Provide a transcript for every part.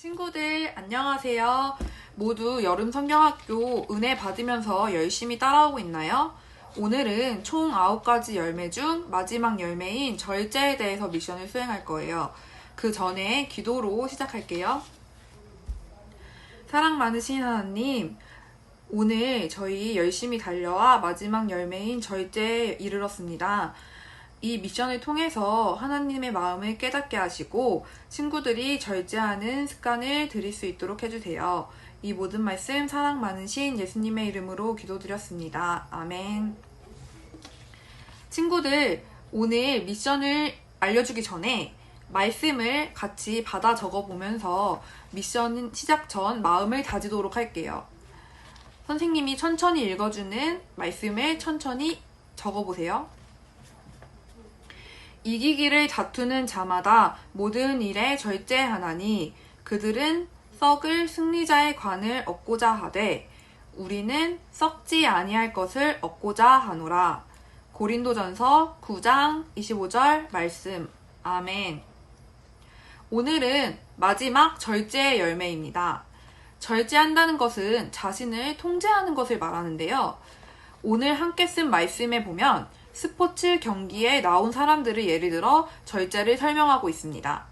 친구들 안녕하세요. 모두 여름 성경학교 은혜 받으면서 열심히 따라오고 있나요? 오늘은 총 9가지 열매 중 마지막 열매인 절제에 대해서 미션을 수행할 거예요. 그 전에 기도로 시작할게요. 사랑 많으신 하나님, 오늘 저희 열심히 달려와 마지막 열매인 절제에 이르렀습니다. 이 미션을 통해서 하나님의 마음을 깨닫게 하시고 친구들이 절제하는 습관을 들일 수 있도록 해주세요. 이 모든 말씀 사랑 많으신 예수님의 이름으로 기도드렸습니다. 아멘. 친구들, 오늘 미션을 알려주기 전에 말씀을 같이 받아 적어 보면서 미션 시작 전 마음을 다지도록 할게요. 선생님이 천천히 읽어주는 말씀을 천천히 적어 보세요. 이기기를 다투는 자마다 모든 일에 절제하나니 그들은 썩을 승리자의 관을 얻고자 하되 우리는 썩지 아니할 것을 얻고자 하노라. 고린도전서 9장 25절 말씀. 아멘. 오늘은 마지막 절제의 열매입니다. 절제한다는 것은 자신을 통제하는 것을 말하는데요. 오늘 함께 쓴 말씀에 보면 스포츠 경기에 나온 사람들을 예를 들어 절제를 설명하고 있습니다.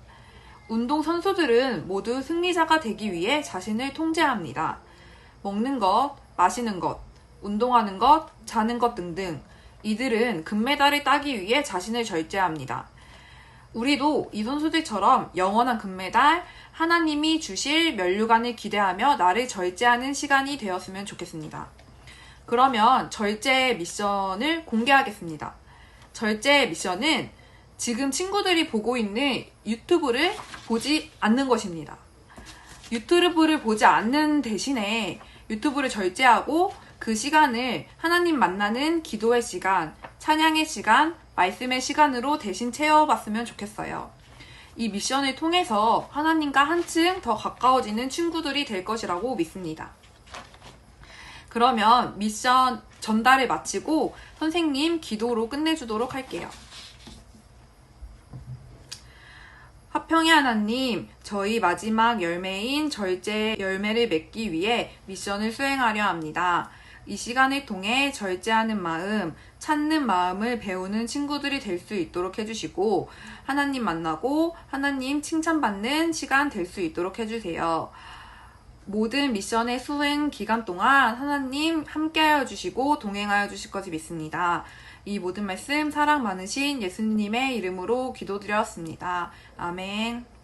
운동 선수들은 모두 승리자가 되기 위해 자신을 통제합니다. 먹는 것, 마시는 것, 운동하는 것, 자는 것 등등 이들은 금메달을 따기 위해 자신을 절제합니다. 우리도 이 선수들처럼 영원한 금메달, 하나님이 주실 면류관을 기대하며 나를 절제하는 시간이 되었으면 좋겠습니다. 그러면 절제 미션을 공개하겠습니다. 절제 미션은 지금 친구들이 보고 있는 유튜브를 보지 않는 것입니다. 유튜브를 보지 않는 대신에 유튜브를 절제하고 그 시간을 하나님 만나는 기도의 시간, 찬양의 시간, 말씀의 시간으로 대신 채워봤으면 좋겠어요. 이 미션을 통해서 하나님과 한층 더 가까워지는 친구들이 될 것이라고 믿습니다. 그러면 미션 전달을 마치고 선생님 기도로 끝내주도록 할게요. 화평의 하나님, 저희 마지막 열매인 절제 열매를 맺기 위해 미션을 수행하려 합니다. 이 시간을 통해 절제하는 마음, 찾는 마음을 배우는 친구들이 될 수 있도록 해주시고, 하나님 만나고 하나님 칭찬받는 시간 될 수 있도록 해주세요. 모든 미션의 수행 기간 동안 하나님 함께하여 주시고 동행하여 주실 것을 믿습니다. 이 모든 말씀 사랑 많으신 예수님의 이름으로 기도드렸습니다. 아멘.